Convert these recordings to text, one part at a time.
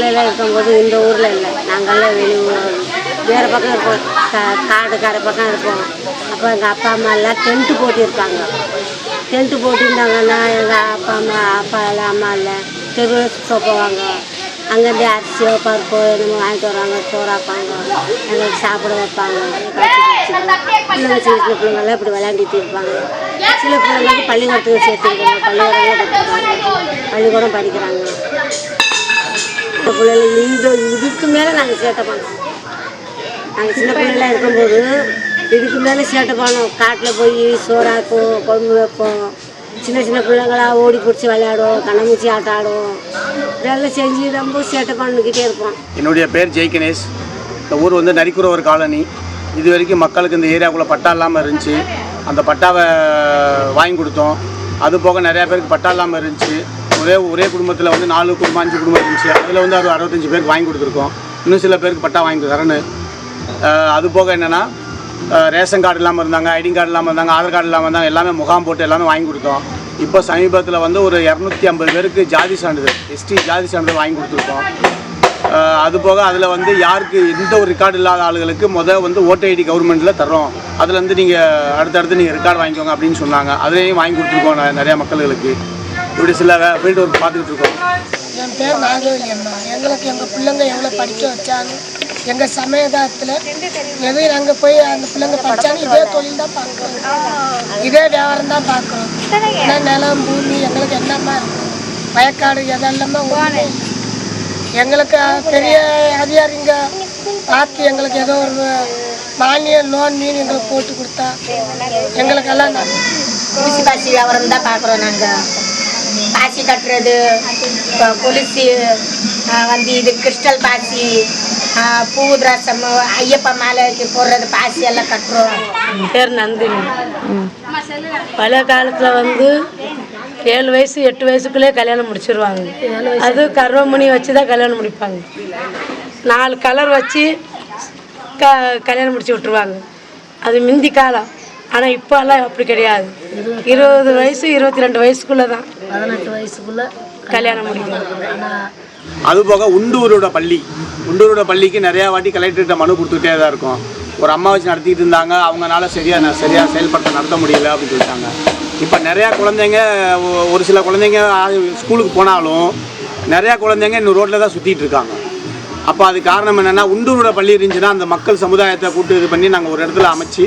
இருக்கும்போது இந்த ஊரில் இல்லை. நாங்கள்லாம் வெளியூர் வேறு பக்கம் இருப்போம். கா காடு கரை பக்கம் இருப்போம். அப்போ எங்கள் அப்பா அம்மா எல்லாம் டென்ட்டு போட்டிருப்பாங்க. டென்ட்டு போட்டிருந்தாங்கன்னா எங்கள் அப்பா அம்மா அப்பா இல்லை அம்மா இல்லை தெருவில் சுற்ற போவாங்க. அங்கேருந்து அரிசியோ பருப்போ என்னமோ வாங்கிட்டு வராங்க. சோறாப்பாங்க. எங்களுக்கு சாப்பிட வைப்பாங்க. பிள்ளைங்க சின்ன சின்ன பிள்ளைங்கள்லாம் இப்படி விளையாண்டுட்டு இருப்பாங்க. சில பிள்ளைங்களுக்கு பள்ளிக்கூடத்துக்கு சேர்த்துருக்காங்க. பள்ளிக்கூடம் கொடுத்துருக்காங்க பள்ளிக்கூடம் படிக்கிறாங்க. இந்த பிள்ளைங்க இந்த இதுக்கு மேலே நாங்கள் சேட்டை பண்ணோம். நாங்கள் சின்ன பிள்ளைகளாக இருக்கும்போது இதுக்கு மேலே சேட்டை பண்ணோம். காட்டில் போய் சோறாக்கும் குழம்பு வைப்போம். சின்ன சின்ன பிள்ளைங்களா ஓடி பிடிச்சி விளையாடுவோம் கண்ணமூச்சி ஆட்டம் ஆடுவோம். இதெல்லாம் செஞ்சு ரொம்ப சேட்டை பண்ணிக்கிட்டே இருப்போம். என்னுடைய பேர் ஜெய் கணேஷ். இந்த ஊர் வந்து நரிக்குற ஒரு காலனி. இது வரைக்கும் மக்களுக்கு இந்த ஏரியாவுக்குள்ளே பட்டா இல்லாமல் இருந்துச்சு. அந்த பட்டாவை வாங்கி கொடுத்தோம். அது போக நிறையா பேருக்கு பட்டா இல்லாமல் இருந்துச்சு. ஒரே ஒரே குடும்பத்தில் வந்து நாலு குடும்பம் அஞ்சு குடும்பம் இருந்துச்சு. அதில் வந்து ஒரு அறுபத்தஞ்சு பேருக்கு வாங்கி கொடுத்துருக்கோம். இன்னும் சில பேருக்கு பட்டா வாங்கி தரணும் அது போக என்னென்னா ரேஷன் கார்டு இல்லாமல் இருந்தாங்க ஐடி கார்டு இல்லாமல் இருந்தாங்க ஆதார் கார்டு இல்லாமல் இருந்தாங்க எல்லாமே முகாம் போட்டு எல்லாமே வாங்கி கொடுத்தோம். இப்போ சமீபத்தில் வந்து ஒரு இரநூத்தி ஐம்பது பேருக்கு ஜாதி சான்றிதழ் எஸ்டி ஜாதி சான்றிதழ் வாங்கி கொடுத்துருக்கோம். அது போக அதில் வந்து யாருக்கு எந்த ஒரு ரெக்கார்டு இல்லாத ஆளுகளுக்கு முதல் வந்து ஓட்டு ஐடி கவர்மெண்ட்டில் தர்றோம். அதில் வந்து நீங்கள் அடுத்தடுத்து நீங்கள் ரெக்கார்டு வாங்கிக்கோங்க அப்படின்னு சொன்னாங்க. அதுலேயும் வாங்கி கொடுத்துருக்கோம் நிறையா மக்களுக்கு இப்படி சில ஃபீல்டு ஒர்க் பார்த்துக்கிட்டு இருக்கோம். என் பேர் நாகவல்லி அம்மா. எங்களுக்கு எங்கள் பிள்ளைங்க எவ்வளோ படிக்க வச்சாங்க? எங்கள் சமயதாரத்தில் எதையும் நாங்கள் போய் அந்த பிள்ளைங்க படித்தாங்க இதே தொழில் தான் பார்க்குறோம். இதே வியாபாரம் தான் பார்க்குறோம். நிலம் பூமி எங்களுக்கு என்னம்மா இருக்குது வயக்காடு எதெல்லாமே ஒன்றுமே இல்லை. எங்களுக்கு பெரிய அதிகாரிங்க பார்த்து எங்களுக்கு ஏதோ ஒரு மானியம் லோன் மீன் எங்களுக்கு போட்டு கொடுத்தா எங்களுக்கெல்லாம். ஊசி பாசி வியாபாரம் தான் பார்க்குறோம் நாங்கள் பாசி கட்டுறது கொலுசு ஆ, வந்து இது கிறிஸ்டல் பாசி ஆ, பூ திராசம் ஐயப்ப மாலைக்கு போடுறது பாசி எல்லாம் கட்டுறோம். பேர் நந்தினி. பழைய காலத்தில் வந்து ஏழு வயசு எட்டு வயசுக்குள்ளே கல்யாணம் முடிச்சிருவாங்க. அது கர்வமணி வச்சு தான் கல்யாணம் முடிப்பாங்க. நாலு கலர் வச்சு க கல்யாணம் முடிச்சு விட்ருவாங்க அது மிந்தி காலம். ஆனால் இப்போல்லாம் அப்படி கிடையாது. இருபது வயசு இருபத்தி ரெண்டு வயசுக்குள்ளே தான் பதினெட்டு வயசுக்குள்ள கல்யாணம் முடிக்கணும் அது போக உண்டூரோட பள்ளி. உண்டூரோட பள்ளிக்கு நிறையா வாட்டி கலெக்டர்கிட்ட மனு கொடுத்துக்கிட்டே தான் இருக்கும். ஒரு அம்மா வச்சு நடத்திட்டு இருந்தாங்க. அவங்கனால சரியாக நான் சரியாக செயல்படுத்த நடத்த முடியல அப்படின்னு சொல்லிட்டாங்க. இப்போ நிறையா குழந்தைங்க ஒ- ஒரு சில குழந்தைங்க ஸ்கூலுக்கு போனாலும் நிறையா குழந்தைங்க இன்னும் ரோட்டில் தான் சுற்றிட்டு இருக்காங்க. அப்போ அது காரணம் என்னென்னா உண்டூரோட பள்ளி இருந்துச்சுன்னா அந்த மக்கள் சமுதாயத்தை கூட்டு இது பண்ணி நாங்கள் ஒரு இடத்துல அமைச்சு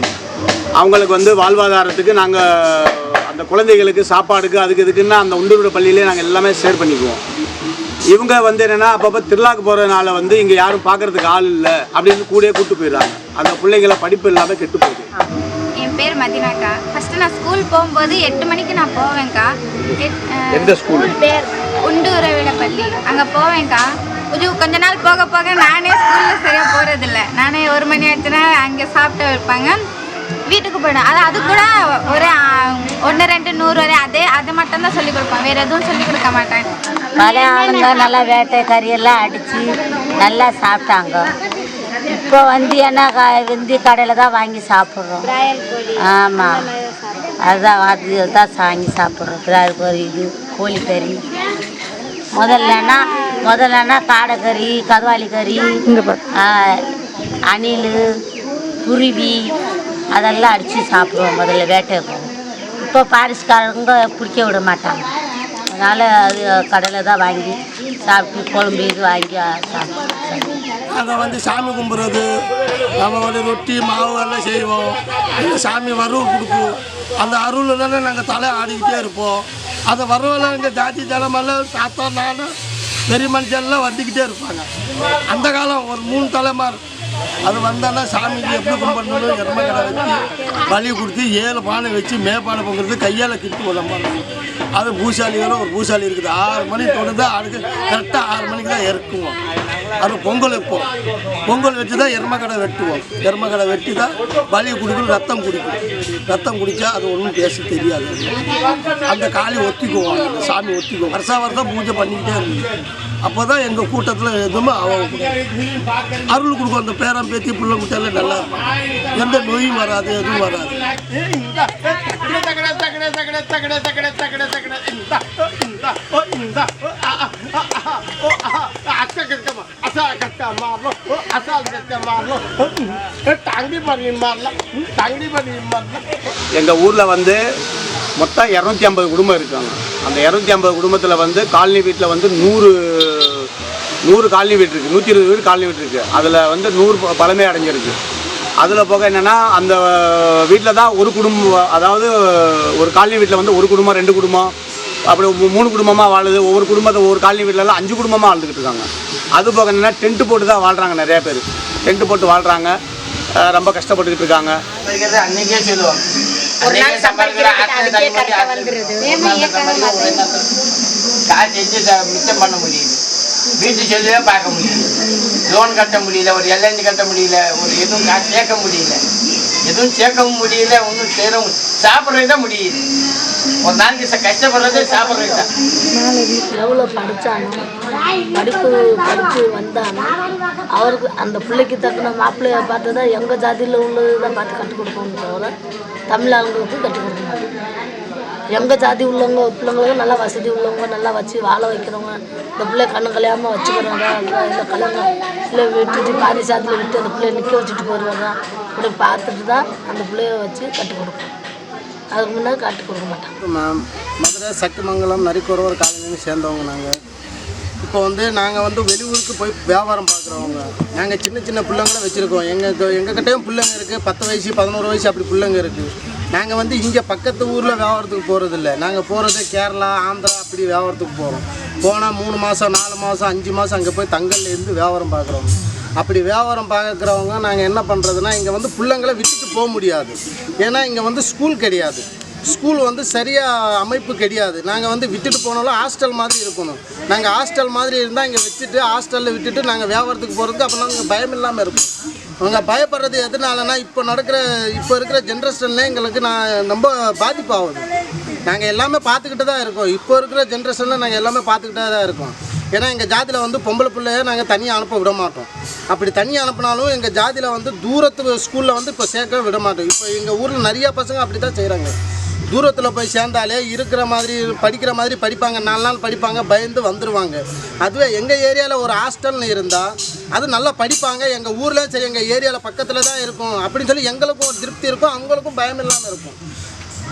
அவங்களுக்கு வந்து வாழ்வாதாரத்துக்கு நாங்கள் அந்த குழந்தைகளுக்கு சாப்பாடுக்கு அதுக்கு இதுக்குன்னு அந்த உண்டூரோட பள்ளியிலே நாங்கள் எல்லாமே ஷேர் பண்ணிக்குவோம். இவங்க வந்து என்னென்னா அப்பப்போ திருவிழாக்கு போகிறதுனால வந்து இங்கே யாரும் பார்க்கறதுக்கு ஆள் இல்லை அப்படின்னு கூடயே கூட்டு போயிடுறாங்க. அந்த பிள்ளைங்களை படிப்பு இல்லாமல் கெட்டு போகுது. என் பேர் மதினாக்கா. ஃபஸ்ட்டு நான் ஸ்கூல் போகும்போது எட்டு மணிக்கு நான் போவேன்க்கா. எட்- எந்த ஸ்கூல் பேர் உண்டு உறவிடப்பள்ளி. அங்கே போவேன்க்கா. இது கொஞ்ச நாள் போக போக நானே ஸ்கூலில் சரியாக போகிறதில்ல நானே ஒரு மணி ஆச்சுன்னா அங்கே சாப்பிட்டு வைப்பாங்க. வீட்டுக்கு போயிடும் அது அது கூட ஒரு ஒன்று ரெண்டு நூறு வரை. அதே அதை மட்டும் தான் சொல்லிக் கொடுப்பேன். வேறு எதுவும் சொல்லிக் கொடுக்க மாட்டேன். பழைய ஆளுங்க நல்லா வேட்டை கறியெல்லாம் அடித்து நல்லா சாப்பிட்டாங்க. இப்போ வந்து என்ன க- வெந்தி கடையில் தான் வாங்கி சாப்பிட்றோம். ஆமாம் அதுதான் அது தான் வாங்கி சாப்பிட்றோம். பிராயல் கறி இது கோழிக்கறி முதல்லனா முதல்லனா காடைக்கறி கருவாலி கறி அணில் குருவி அதெல்லாம் அடித்து சாப்பிடுவோம் முதல்ல வேட்டை போவோம் இப்போ பாரிஸ்காரங்க பிடிக்க விட மாட்டாங்க. அதனால் அது கடையில் தான் வாங்கி சாப்பிட்டு குழம்பு இது வாங்கி சாப்பிடுவோம் வந்து சாமி கும்பிட்றது நம்ம வந்து ரொட்டி மாவு எல்லாம் செய்வோம். சாமி வரவு கொடுக்கும். அந்த அருள்னால நாங்கள் தலை ஆடிக்கிட்டே இருப்போம். அந்த வரவில் எங்கள் ஜாதி தலைமெல்லாம் தாத்தா நானும் பெரிய மனுஷன்லாம் வந்துக்கிட்டே இருப்பாங்க. அந்த காலம் ஒரு மூணு தலைமார் அது வந்தானா சாமிக்கு எப்படி கும்பிடணும் எருமக்கடை வச்சு பலி கொடுத்து ஏழு பானை வச்சு மேப்பானை பொங்குறது கையால் கிட்டு உடம்பாங்க அது பூசாலிகளும் ஒரு பூசாலி இருக்குது. ஆறு மணி தொடர்ந்து அதுக்கு கரெக்டாக ஆறு மணிக்கு தான் இறக்குவோம். அது பொங்கல் வைப்போம். பொங்கல் வச்சு தான் எருமக்கடை வெட்டுவோம். எருமக்கடை வெட்டி தான் வலி குடிக்கணும் ரத்தம் குடிக்கும் ரத்தம் குடித்தா அது ஒன்றும் பேச தெரியாது. அந்த காளி ஒத்திக்குவோம் அந்த சாமி ஒத்திக்குவோம் வருஷா வருஷம் பூஜை பண்ணிக்கிட்டே இருந்தது. அப்போ தான் எங்கள் கூட்டத்தில் எதுவுமே அவன் அருள் கொடுக்கும் அந்த பேரம் பேத்தி பிள்ளை குட்டையெல்லாம் நல்லா இருக்கும். எந்த நோயும் வராது எதுவும் வராது. இந்த அசால் கட்ட மாறலாம் அசால் கட்ட மாறலாம் தங்கி பண்ணி மாறலாம் தங்கி பண்ணி மாறலாம் எங்கள் ஊரில் வந்து மொத்தம் இரநூத்தி ஐம்பது குடும்பம் இருக்காங்க. அந்த இரநூத்தி ஐம்பது குடும்பத்தில் வந்து காலனி வீட்டில் வந்து நூறு நூறு காலனி வீடு இருக்குது நூற்றி இருபது வீடு காலனி வீடு இருக்குது அதில் வந்து நூறு ப- பழமை அடைஞ்சிருக்கு. அதில் போக என்னென்னா அந்த வீட்டில் தான் ஒரு குடும்பம் அதாவது ஒரு காலனி வீட்டில் வந்து ஒரு குடும்பம் ரெண்டு குடும்பம் அப்படி மூணு குடும்பமாக வாழுது. ஒவ்வொரு குடும்பத்தை ஒவ்வொரு காலனி வீட்டிலலாம் அஞ்சு குடும்பமாக வாழ்ந்துக்கிட்டு இருக்காங்க. அது போக என்னென்னா டென்ட்டு போட்டு தான் வாழ்கிறாங்க நிறைய பேர். டென்ட்டு போட்டு வாழ்கிறாங்க ரொம்ப கஷ்டப்பட்டுக்கிட்டு இருக்காங்க. அன்னைக்கே சொல்லுவாங்க. ஒரு நாள் காசு மிச்சம் பண்ண முடியுது. வீட்டு செல்லுவே பார்க்க முடியல. லோன் கட்ட முடியல ஒரு எல்ஐசி கட்ட முடியல ஒரு எதுவும் காசு சேர்க்க முடியல. எதுவும் சேர்க்கவும் முடியல ஒன்றும் சேரவும் சாப்பிட்றது தான் முடியுது. ஒரு நாளைக்கு ச- கஷ்டப்படுறதே சாப்பிட்றது தான் லெவலில் படித்தானோ படிப்பு படித்து வந்தானோ அவருக்கு அந்த பிள்ளைக்கு தக்கின மாப்பிள்ளைய பார்த்து தான் எங்கள் ஜாதியில் உள்ளதை பார்த்து கற்றுக் கொடுக்கணும் தவிர தமிழ் ஆளுங்களுக்கு கற்றுக் கொடுக்கணும் எங்கள் ஜாதி உள்ளவங்க பிள்ளைங்களுக்கு நல்லா வசதி உள்ளவங்க நல்லா வச்சு வாழ வைக்கிறவங்க இந்த பிள்ளை கண்ணு கலையாமல் வச்சுக்கிறாங்க இல்லை கலங்க பிள்ளைய விட்டுட்டு பாதி சாதியில் விட்டு அந்த பிள்ளைய நிற்க வச்சுட்டு போயிடுவாங்க இப்படி பார்த்துட்டு தான் அந்த பிள்ளைய வச்சு கற்றுக் கொடுப்போம் அதுக்கு முன்னாடி கற்றுக் கொடுக்க மாட்டோம் மேம் மதுரை சக்திமங்கலம் நரிக்குறவர் காலனின்னு சேர்ந்தவங்க நாங்கள் இப்போ வந்து நாங்கள் வந்து வெளியூருக்கு போய் வியாபாரம் பார்க்குறவங்க நாங்கள் சின்ன சின்ன பிள்ளைங்கள வச்சுருக்கோம். எங்கள் எங்ககிட்டயும் பிள்ளைங்க இருக்குது பத்து வயசு பதினோரு வயசு அப்படி பிள்ளைங்க இருக்குது நாங்கள் வந்து இங்கே பக்கத்து ஊரில் வியாபாரத்துக்கு போகிறதில்ல நாங்கள் போகிறது கேரளா ஆந்திரா அப்படி வியாபாரத்துக்கு போகிறோம் போனால் மூணு மாதம் நாலு மாதம் அஞ்சு மாதம் அங்கே போய் தங்கல்ல இருந்து வியாபாரம் பார்க்குறோம் அப்படி வியாபாரம் பார்க்குறவங்க நாங்கள் என்ன பண்ணுறதுனா இங்கே வந்து பிள்ளைங்களை விட்டுட்டு போக முடியாது. ஏன்னா இங்கே வந்து ஸ்கூல் கிடையாது. ஸ்கூல் வந்து சரியாக அமைப்பு கிடையாது. நாங்கள் வந்து விட்டுட்டு போனாலும் ஹாஸ்டல் மாதிரி இருக்கணும். நாங்கள் ஹாஸ்டல் மாதிரி இருந்தால் இங்கே வச்சுட்டு ஹாஸ்டலில் விட்டுட்டு நாங்கள் வியாபாரத்துக்கு போகிறதுக்கு அப்போ நாங்கள் பயம் இல்லாமல் இருக்கும். அவங்க பயப்படுறது எதனாலனா இப்போ நடக்கிற இப்போ இருக்கிற ஜென்ரேஷனில் எங்களுக்கு நான் ரொம்ப பாதிப்பாகுது. நாங்கள் எல்லாமே பார்த்துக்கிட்டு தான் இருக்கோம். இப்போ இருக்கிற ஜென்ரேஷனில் நாங்கள் எல்லாமே பார்த்துக்கிட்டே தான் இருக்கோம். ஏன்னா எங்கள் ஜாதியில் வந்து பொம்பளை பிள்ளைய நாங்கள் தனியாக அனுப்ப விட மாட்டோம். அப்படி தனியாக அனுப்பினாலும் எங்கள் ஜாதியில் வந்து தூரத்து ஸ்கூலில் வந்து இப்போ சேர்க்க விட மாட்டோம். இப்போ எங்கள் ஊரில் நிறையா பசங்க அப்படி தான் செய்கிறாங்க தூரத்தில் போய் சேர்ந்தாலே இருக்கிற மாதிரி படிக்கிற மாதிரி படிப்பாங்க. நாலு நாள் படிப்பாங்க பயந்து வந்துடுவாங்க அதுவே எங்கள் ஏரியாவில் ஒரு ஹாஸ்டல்னு இருந்தால் அது நல்லா படிப்பாங்க. எங்கள் ஊரில் சரி எங்கள் ஏரியாவில் பக்கத்தில் தான் இருக்கும் அப்படின்னு சொல்லி எங்களுக்கும் ஒரு திருப்தி இருக்கும். அவங்களுக்கும் பயம் இல்லாமல் இருக்கும்.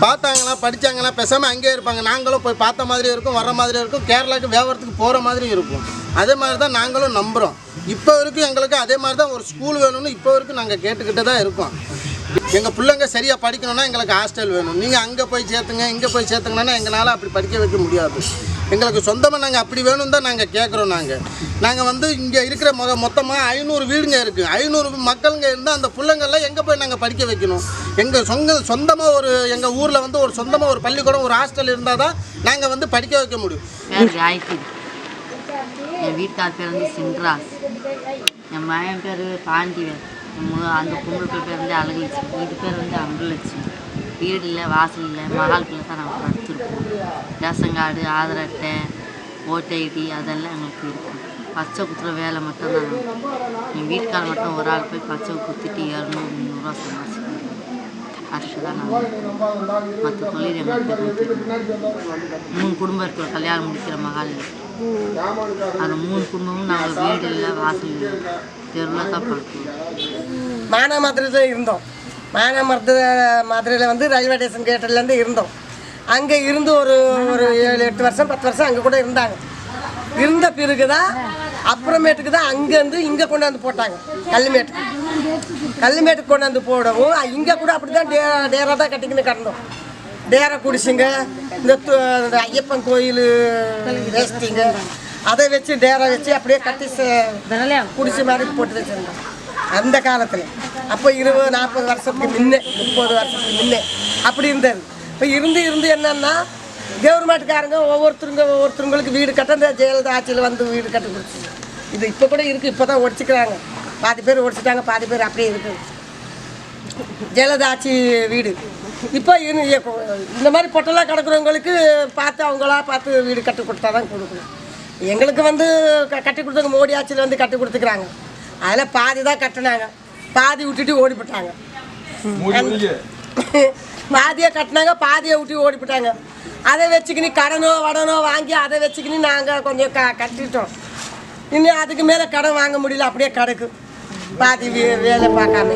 பார்த்தாங்கன்னா படித்தாங்கன்னா பேசாமல் அங்கேயே இருப்பாங்க. நாங்களும் போய் பார்த்த மாதிரி இருக்கும் வர மாதிரி இருக்கும். கேரளாவுக்கு வியாபாரத்துக்கு போகிற மாதிரி இருக்கும். அதே மாதிரி தான் நாங்களும் நம்புகிறோம் இப்போ வரைக்கும் எங்களுக்கு அதே மாதிரி தான் ஒரு ஸ்கூல் வேணும்னு இப்போ வரைக்கும் நாங்கள் கேட்டுக்கிட்டு தான் இருக்கோம். எங்கள் பிள்ளைங்க சரியாக படிக்கணும்னா எங்களுக்கு ஹாஸ்டல் வேணும். நீங்கள் அங்கே போய் சேர்த்துங்க இங்கே போய் சேர்த்துங்கன்னா எங்களால் அப்படி படிக்க வைக்க முடியாது. எங்களுக்கு சொந்தமாக நாங்கள் அப்படி வேணும் தான் நாங்கள் கேட்குறோம் நாங்கள் நாங்கள் வந்து இங்கே இருக்கிற மொ மொத்தமாக ஐநூறு வீடுங்க இருக்குது ஐநூறு மக்களுங்க இருந்தால் அந்த பிள்ளைங்கள்லாம் எங்கே போய் நாங்கள் படிக்க வைக்கணும்? எங்கள் சொந்த சொந்தமாக ஒரு எங்கள் ஊரில் வந்து ஒரு சொந்தமாக ஒரு பள்ளிக்கூடம் ஒரு ஹாஸ்டல் இருந்தால் தான் நாங்கள் வந்து படிக்க வைக்க முடியும். என் வீட்டார் பேர் வந்து சின்ராஸ். என் மகன் பேர் பாண்டிவன் அந்த பொம்பளை பேர் வந்து அழகுலட்சுமி. இது பேர் வந்து அன்புலட்சுமி வீடு இல்லை வாசல் இல்லை மகால்குள்ளே தான் நாங்கள் படுத்துருப்போம். ரேஷன் கார்டு ஆதார் அட்டை ஓட்டு ஐடி அதெல்லாம் எங்களுக்கு இருக்கும். பச்சை குத்துற வேலை மட்டும்தான். என் வீட்டுக்கார மட்டும் ஒரு ஆள் போய் பச்சை குத்திட்டு இரநூறு முந்நூறுரூவா சம்பாதிச்சு அதுக்கு தான் நாங்கள் மற்ற தொழில் எங்களுக்கு மூணு குடும்பம் இருக்கிற கல்யாணம் முடிக்கிற மகால் அந்த மூணு குடும்பமும் நாங்கள் வீடு இல்லை வாசல் இல்லை தெருவில் தான் படுத்துவோம். மானாமதுரையில் தான் இருந்தோம். மானாமதுரை மதுரையில் வந்து ரயில்வே ஸ்டேஷன் கேட்டிலேருந்து இருந்தோம். அங்கே இருந்து ஒரு ஒரு ஏழு எட்டு வருஷம் பத்து வருஷம் அங்கே கூட இருந்தாங்க. இருந்த பிறகு தான் அப்புறமேட்டுக்கு தான் அங்கேருந்து இங்கே கொண்டாந்து போட்டாங்க. கல்லுமேட்டுக்கு. கல்லுமேட்டுக்கு கொண்டாந்து போடவும் இங்கே கூட அப்படி தான் டே டேரா தான் கட்டிக்கின்னு கிடந்தோம். டேரா குடிசுங்க இந்த ஐயப்பன் கோயில் வேஸ்டிங்க அதை வச்சு டேரா வச்சு அப்படியே கட்டி ச- குடிசை மாதிரி போட்டு வச்சுருந்தோம். அந்த காலத்தில். அப்போ இருபது நாற்பது வருஷத்துக்கு முன்னே முப்பது வருஷத்துக்கு முன்னே அப்படி இருந்தது. இப்போ இருந்து இருந்து என்னன்னா கவர்மெண்ட்டுக்காரங்க ஒவ்வொருத்தருங்க ஒவ்வொருத்தருங்களுக்கு வீடு கட்ட இந்த ஜெயலலிதா ஆட்சியில் வந்து வீடு கட்டி கொடுத்து இது இப்போ கூட இருக்குது இப்போ தான் ஒடிச்சிக்கிறாங்க. பாதி பேர் ஒடிச்சிட்டாங்க பாதி பேர் அப்படியே இருக்குது ஜெயலலிதா ஆட்சி வீடு. இப்போ இரு- இந்த மாதிரி பொட்டெல்லாம் கிடக்குறவங்களுக்கு பார்த்து அவங்களா பார்த்து வீடு கட்டி கொடுத்தா தான் கொடுக்கணும். எங்களுக்கு வந்து க- கட்டி கொடுத்தவங்க மோடி ஆட்சியில் வந்து கட்டி கொடுத்துக்கிறாங்க. அதில் பாதி தான் கட்டினாங்க. பாதி விட்டுட்டு ஓடி போட்டாங்க பாதியை கட்டினாங்க பாதியை விட்டு ஓடி போட்டாங்க அதை வச்சுக்கினி கடனோ வடனோ வாங்கி அதை வச்சுக்கினி நாங்கள் கொஞ்சம் க கட்டிட்டோம். இன்னும் அதுக்கு மேலே கடன் வாங்க முடியல அப்படியே கிடக்கு. பாதி வே வேலை பார்க்காம.